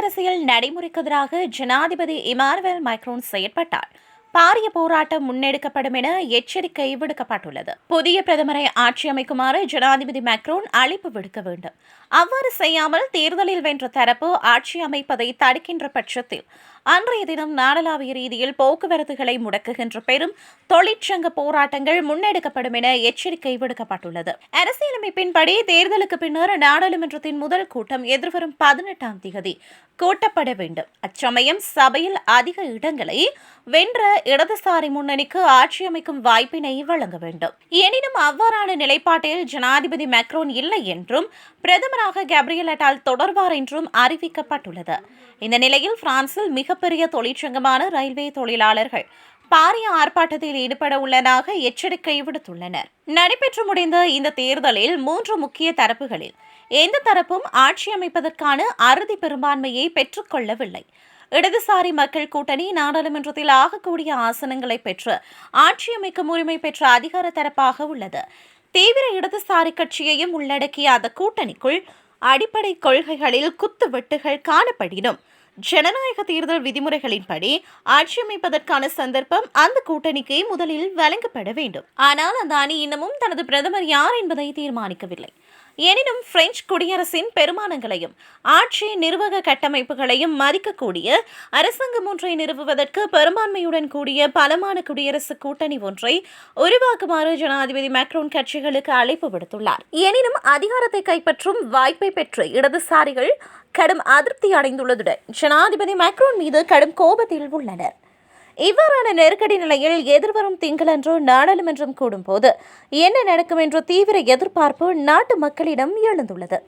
அரசியல் நடைமுறைக்கு எதிராக ஜனாதிபதி இமானுவேல் மைக்ரோன் செயற்பட்டார். பாரிய போராட்டம் முன்னெடுக்கப்படும் என எச்சரிக்கை விடுக்கப்பட்டுள்ளது. புதிய பிரதமரை ஆட்சி அமைக்குமாறு ஜனாதிபதி மேக்ரோன் அழைப்பு விடுக்க வேண்டும். அவ்வாறு செய்யாமல் தேர்தலில் வென்ற தரப்பு ஆட்சி அமைப்பதை தடுக்கின்ற பட்சத்தில் அன்றைய தினம் நாடளாவிய ரீதியில் போக்குவரத்துகளை முடக்குகின்ற பெரும் தொழிற்சங்க போராட்டங்கள் முன்னெடுக்கப்படும் என எச்சரிக்கை விடுக்கப்பட்டுள்ளது. அரசியலமைப்பின்படி தேர்தலுக்கு பின்னர் நாடாளுமன்றத்தின் முதல் கூட்டம் எதிர்வரும் பதினெட்டாம் தேதி கூட்டப்பட வேண்டும். அச்சமயம் சபையில் அதிக இடங்களை வென்ற இடதுசாரி முன்னணிக்கு ஆட்சி அமைக்கும் வாய்ப்பினை வழங்க வேண்டும். எனினும் அவ்வாறான நிலைப்பாட்டில் ஜனாதிபதி மேக்ரோன் இல்லை என்றும் பிரதமராக கேப்ரியல் அட்டால் தொடர்வார் என்றும் அறிவிக்கப்பட்டுள்ளது. இந்த நிலையில் பிரான்சில் மிகப்பெரிய தொழிற்சங்கமான ரயில்வே தொழிலாளர்கள் பாரிய ஆர்ப்பாட்டத்தில் ஈடுபட உள்ளதாக எச்சரிக்கை விடுத்துள்ளனர். நடைபெற்று முடிந்த இந்த தேர்தலில் மூன்று முக்கிய தரப்புகளில் எந்த தரப்பும் ஆட்சி அமைப்பதற்கான அறுதி பெரும்பான்மையை பெற்றுக்கொள்ளவில்லை. இடதுசாரி மக்கள் கூட்டணி நாடாளுமன்றத்தில் ஆகக்கூடிய ஆசனங்களை பெற்று ஆட்சி அமைக்கும் உரிமை பெற்ற அதிகார தரப்பாக உள்ளது. தீவிர இடதுசாரி கட்சியையும் உள்ளடக்கிய அந்த கூட்டணிக்குள் அடிப்படை கொள்கைகளில் குத்துவெட்டுகள் காணப்படினும் ஜனநாயக தேர்தல் விதிமுறைகளின்படி ஆட்சி அமைப்பதற்கான சந்தர்ப்பம் அந்த கூட்டணிக்கு முதலில் வழங்கப்பட வேண்டும். ஆனால் அந்த அணி இன்னமும் தனது பிரதமர் யார் என்பதை தீர்மானிக்கவில்லை. எனினும் பிரெஞ்சு குடியரசின் பெருமானங்களையும் ஆட்சி நிர்வாக கட்டமைப்புகளையும் மதிக்கக்கூடிய அரசாங்கம் ஒன்றை நிறுவுவதற்கு பெரும்பான்மையுடன் கூடிய பலமான குடியரசு கூட்டணி ஒன்றை உருவாக்குமாறு ஜனாதிபதி மேக்ரோன் கட்சிகளுக்கு அழைப்பு விடுத்துள்ளார். எனினும் அதிகாரத்தை கைப்பற்றும் வாய்ப்பை பெற்று இடதுசாரிகள் கடும் அதிருப்தி அடைந்துள்ளதுடன் ஜனாதிபதி மேக்ரோன் மீது கடும் கோபத்தில் உள்ளனர். இவ்வாறான நெருக்கடி நிலையில் எதிர்வரும் திங்களன்று நாடாளுமன்றம் கூடும்போது என்ன நடக்கும் என்ற தீவிர எதிர்பார்ப்பு நாட்டு மக்களிடம் எழுந்துள்ளது.